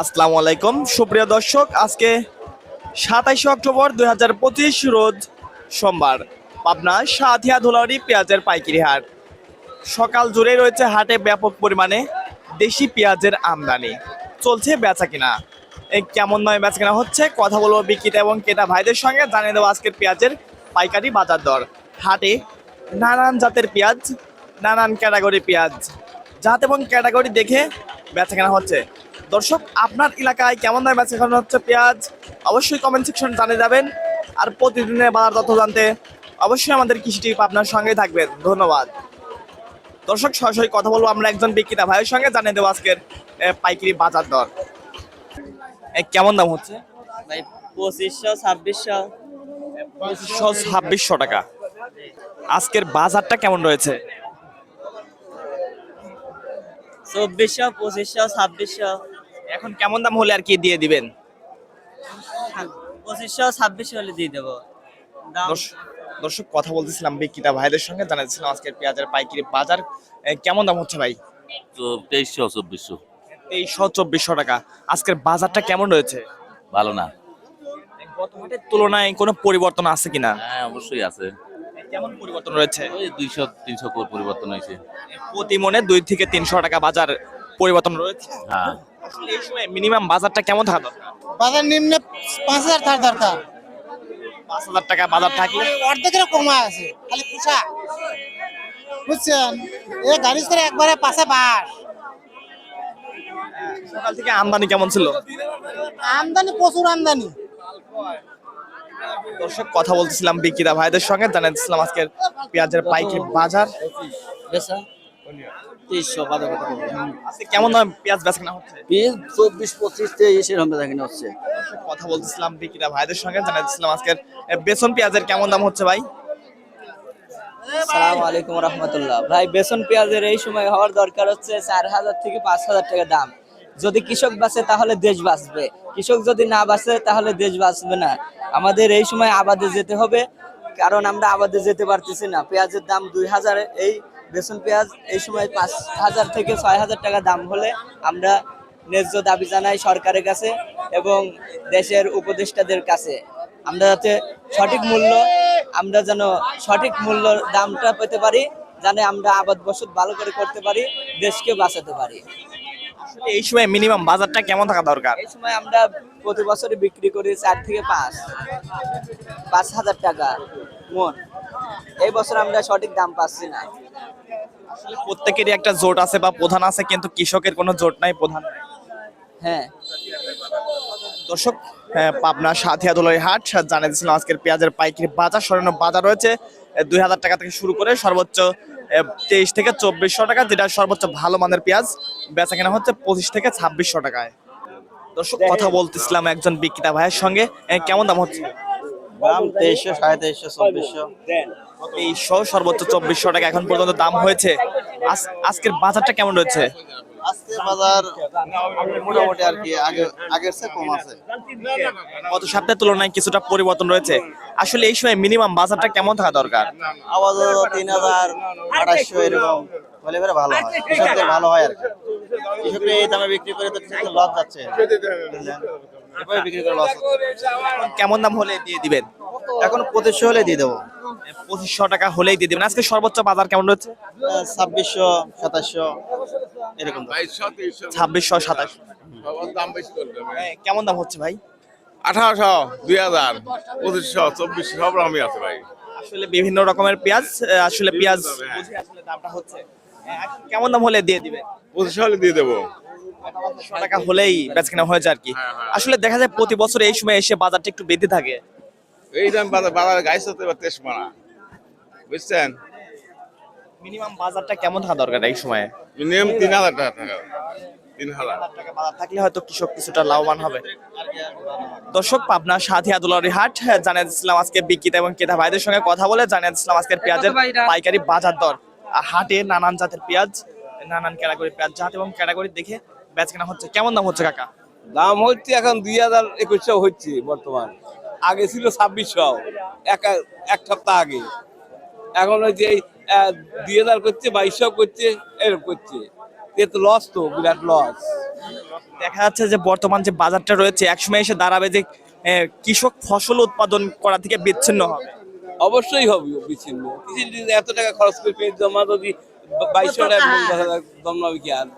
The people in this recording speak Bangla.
আসসালামু আলাইকুম। সুপ্রিয় দর্শক, আজকে সাতাইশে অক্টোবর দুই হাজার পঁচিশ রোজ সোমবার, পাবনা সাথিয়া ধুলারি পেঁয়াজের পাইকারি হাট সকাল জুড়ে রয়েছে হাটে ব্যাপক পরিমাণে দেশি পেঁয়াজের আমদানি। চলছে বেচা কিনা? এই কেমন নয় বেচা কিনা হচ্ছে, কথা বলব বিক্রেতা এবং কেটা ভাইদের সঙ্গে, জানিয়ে দেবো আজকের পেঁয়াজের পাইকারি বাজার দর। হাটে নানান জাতের পেঁয়াজ, নানান ক্যাটাগরি পেঁয়াজ। জাত এবং ক্যাটাগরি দেখে বেচা কেনা হচ্ছে। দর্শক আপনার এলাকায় কেমন দামে বেচা কেনা হচ্ছে পেঁয়াজ? অবশ্যই কমেন্ট সেকশন জানিয়ে যাবেন। আর প্রতিদিনের বাজার তথ্য জানতে অবশ্যই আমাদের কৃষি টিপ আপনার সঙ্গেই থাকবেন। ধন্যবাদ। দর্শক সরাসরি কথা বলব আমরা একজন বিক্রেতা ভাইয়ের সঙ্গে জানিয়ে দেবো আজকের পাইকারি বাজার দর। কেমন দাম হচ্ছে? ভাই পঁচিশশো ছাব্বিশশো। পঁচিশশো ছাব্বিশশো টাকা। আজকের বাজারটা কেমন রয়েছে? চব্বিশশো পঁচিশশো ছাব্বিশশো। এখন কেমন দাম হলে আর কি দিয়ে দিবেন? পঁচিশশো ছাব্বিশশো হলে দিয়ে দেবো। দর্শক কথা বলতেছিলাম বিক্রেতা ভাইদের সঙ্গে জানাচ্ছিলাম আজকের পেঁয়াজের পাইকারি বাজার কেমন দাম হচ্ছে ভাই? তো তেইশশো চব্বিশশো। তেইশশো চব্বিশশো টাকা। আজকের বাজারটা কেমন রয়েছে? ভালো না। গত হাটের তুলনায় কোনো পরিবর্তন আছে কিনা? হ্যাঁ অবশ্যই আছে। কেমন পরিবর্তন রয়েছে? ওই দুইশো তিনশো পরিবর্তন হয়েছে। প্রতি মনে দুই থেকে তিনশো টাকা বাজার পরিবর্তন রয়েছে? হ্যাঁ। আসলে এই সময় মিনিমাম বাজারটা কেমন থাকা দরকার? বাজার নিম্নে পাঁচ হাজার থাকা দরকার। পাঁচ হাজার টাকা বাজার থাকলে? অর্ধেকের কমা আছে খালি পোশা বুঝছেন? এ গাড়ি ছেড়ে একবারে পাশে বাস। সকাল থেকে আমদানি কেমন ছিল? আমদানি প্রচুর আমদানি। দর্শক কথা বলতেছিলাম বিক্রেতা ভাইদের সঙ্গে জানাচ্ছিলাম আজকের পেঁয়াজের পাইকারি বাজার। তেইশশো বাজার কথা বলব আজকে কেমন দাম পেঁয়াজ বেচা কেনা হচ্ছে? বিশ চব্বিশ পঁচিশ তেইশ এরকম বেচা কিনা হচ্ছে কথা বলতেছিলাম বিক্রেতা ভাইদের সঙ্গে জানাচ্ছিলাম আজকের বেসন পেঁয়াজের কেমন দাম হচ্ছে ভাই? সালাম আলাইকুম রহমতুল্লাহ। ভাই বেসন পেঁয়াজের এই সময় হওয়ার দরকার হচ্ছে চার হাজার থেকে পাঁচ হাজার টাকা দাম। যদি কৃষক বাঁচে তাহলে দেশ বাঁচবে। কৃষক যদি না বাঁচে তাহলে দেশ বাঁচবে না। আমাদের এই সময় আবাদে যেতে হবে কারণ আমরা আবাদে যেতে পারতেছি না। পেঁয়াজের দাম দুই হাজার এই বেসন পেঁয়াজ এই সময় পাঁচ হাজার থেকে ছয় হাজার টাকা দাম হলে আমরা ন্যায্য দাবি জানাই সরকারের কাছে এবং দেশের উপদেষ্টাদের কাছে। আমরা যাতে সঠিক মূল্য আমরা যেন সঠিক মূল্য দামটা পেতে পারি জানে আমরা আবাদ বসত ভালো করে করতে পারি দেশকে বাঁচাতে পারি। এই সময় মিনিমাম বাজারটা কেমন থাকা দরকার? এই সময় আমরা প্রতি বছরই বিক্রি করি চার থেকে পাঁচ পাঁচ হাজার টাকা মন। এই বছর আমরা সঠিক দাম পাচ্ছি না। প্রত্যেকেরই একটা জোট আছে বা প্রধান আছে কিন্তু কৃষকের কোনো জোট নাই প্রধান নাই। হ্যাঁ। দর্শক হ্যাঁ, পাবনা সাথিয়া দোলাই হাট জানিয়েছিলাম আজকের পেঁয়াজের পাইকারি বাজার স্বর্ণ বাজার রয়েছে দুই হাজার টাকা থেকে শুরু করে সর্বোচ্চ তেইশ থেকে চব্বিশশো টাকা যেটা সর্বোচ্চ ভালো মানের পেঁয়াজ বেচা কেনা হচ্ছে পঁচিশ থেকে ছাব্বিশশো টাকায়। দর্শক কথা বলতেছিলাম একজন বিক্রেতা ভাইয়ের সঙ্গে কেমন দাম হচ্ছে? দাম তেইশশো সাড়ে তেইশশো চব্বিশশো। তেইশশো সর্বোচ্চ চব্বিশশো টাকা এখন পর্যন্ত দাম হয়েছে। আজকের বাজারটা কেমন রয়েছে? আজকে বাজার মোটামুটি আর কি আগে আগের চেয়ে কম আছে। গত সপ্তাহের তুলনায় কিছুটা পরিবর্তন রয়েছে। আসলে এই সময় মিনিমাম বাজারটা কেমন থাকা দরকার? আওয়াজ তিন হাজার আড়াইশো এরকম হলে এবারে ভালো হয়। কৃষকদের ভালো হয় আর কি। কৃষকরা এই দামে বিক্রি করে তো কৃষকদের লস যাচ্ছে। এভাবে বিক্রি করে লস কেমন দাম হলে দিয়ে দিবেন? এখন পঁচিশশো হলে দিয়ে দেবো। পঁচিশশো টাকা হলেই দিয়ে দিবেন। আজকে সর্বোচ্চ বাজার কেমন রয়েছে? ছাব্বিশশো সাতাশশো এরকম। ছাব্বিশশো সাতাশ দাম বেশি করবে কেমন দাম হচ্ছে ভাই? আঠারোশো দুই হাজার পঁচিশশো চব্বিশশো সব রকমই আছে ভাই। আসলে বিভিন্ন রকমের পেঁয়াজ আসলে পেঁয়াজ আসলে দামটা হচ্ছে। কেমন দাম হলে দিয়ে দিবেন? পঁচিশশো হলে দিয়ে দেবো। টাকা হলেই বেচ কেনা হয়ে যায় আর কি। আসলে দেখা যায় প্রতি বছর এই সময় এসে বাজারটা একটু বৃদ্ধি থাকে। এই দাম বাজার বাজারে গাইছে তো এবার তেইশ মানা বুঝছেন? মিনিমাম বাজারটা কেমন থাকা দরকার এই সময়ে? মিনিমাম তিন হাজার টাকা টাকা তিন হাজার। টাকা বাজার থাকলে হয়তো কৃষক কিছুটা লাভবান হবে। দর্শক পাবনা সাথিয়া দুলারি হাট হ্যাঁ, আজকে বিক্রেতা এবং ক্রেতা ভাইদের সঙ্গে কথা বলে আজকের পেঁয়াজের পাইকারি বাজার দর। হাটে নানান জাতের পেঁয়াজ নানান ক্যাটাগরি পেঁয়াজ জাত এবং ক্যাটাগরি দেখে বেচ কেনা হচ্ছে। কেমন দাম হচ্ছে কাকা? দাম হচ্ছে এখন দুই হাজার একুশশো হচ্ছে বর্তমান। আগে ছিল ছাব্বিশশো। এক এক সপ্তাহ আগে। এখন হচ্ছে এই দুই হাজার করছে বাইশশো করছে এরকম করছে। এ তো লস তো বিরাট লস দেখা যাচ্ছে যে বর্তমান যে বাজারটা রয়েছে একসময় এসে দাঁড়াবে যে আহ, কৃষক ফসল উৎপাদন করা থেকে বিচ্ছিন্ন হবে। অবশ্যই হবে বিচ্ছিন্ন। এত টাকা খরচ করে পেয়ে জমা যদি বাইশশো টাকা হাজার কি আর।